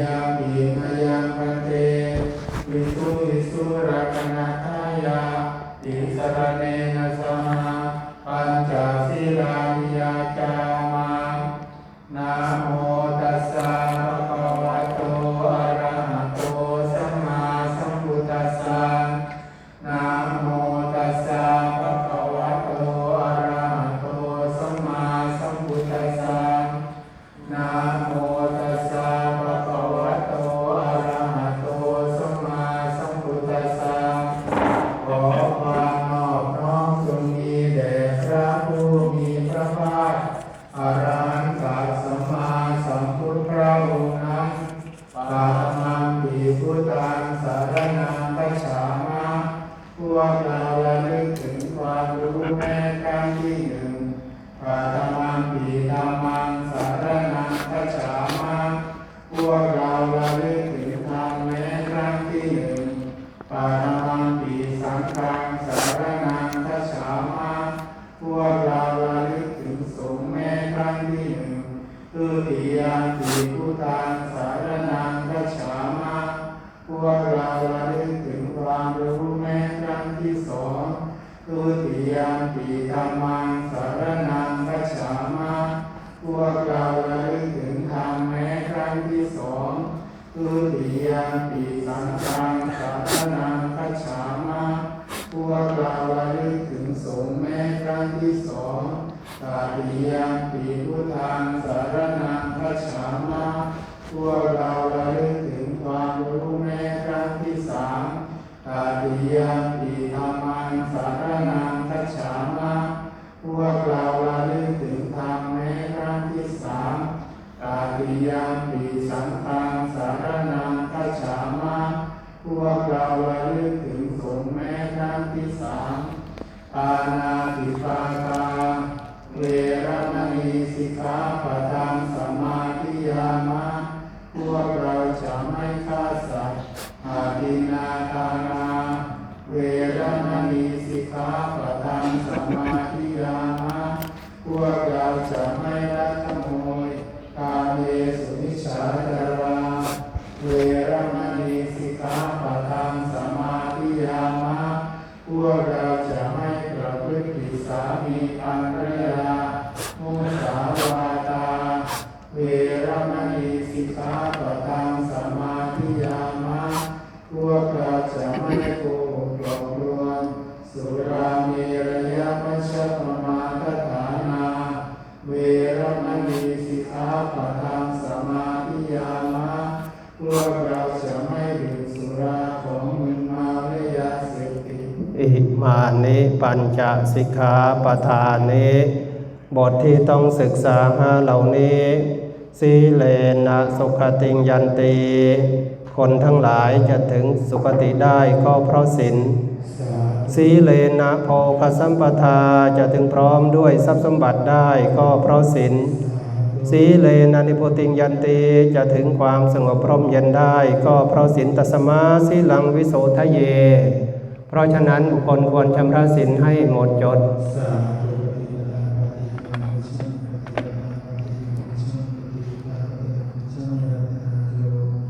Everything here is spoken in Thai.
ยาปิมายังปเตวิสุวิสุรักนัทายาติสรเนนะสหปัญจศีลานิยาจามานะโมตัสสะภะคะวะโตอะระหะโตสัมมาสัมพุทธัสสะนะโมตัสสะภะคะวะโตอะระหะโตสัมมาสัมพุทธัสสะนะโม วกเราระลึกถึงความรู้แม่ครั้งที่หนึ่งปาตมังปีธรรมังสารนังพระฉามาพวกเราระลึกถึงธรรมแม่ครั้งที่หนึ่งปาตมังปีสังฆังสาร เราระลึกถึงความรู้แม้ครั้งที่สองทุติยามปีธรรมังสารนังคัจฉามะพวกเราระลึกถึงธรรมแม้ครั้งที่สองทุติยามปีสังฆังสารนังคัจฉามะพวกเราระลึกถึงสงฆ์แม้ครั้งที่สองตาติยามปีพุทธังสารนังคัจฉามะพวกเราระลึก สารนังคัจฉามะพวกเราระลึกถึงสงแม้ครั้งที่สามปานาติปาตาเวรมณีสิกขาปะทังสมาธิยามะพวกเราจะไม่ฆ่าสัตว์อาทินนาทานาเวรมณีสิกขาปะทังสมาธิยามะพวกเราจะไม่ลักขโมยกาเมสุนิชาจารา เราจะไม่ประพฤติผิดสามีภรรยามุสาวาตา เวรมณีสิกขาปะทังสมาธิยามะพวกเราจะไม่โกหกหลอกลวง สุราเมรยมัชฌปมาทฐานา เวรมณีสิกขาปะทังสมาธิยามะพวกเรา อิมานิปัญจสิกขาปทานิบทที่ต้องศึกษาหาเหล่านี้สีเลนะสุขติงยันตีคนทั้งหลายจะถึงสุคติได้ก็เพราะศีลสีเลนะโภคสัมปทาจะถึงพร้อมด้วยทรัพย์สมบัติได้ก็เพราะศีลสีเลนะนิพุติงยันตีจะถึงความสงบพร่มเย็นได้ก็เพราะศีลตัสมาสีลังวิโสทะเย เพราะฉะนั้นบุคคลควรชำระศีลให้หมดจดส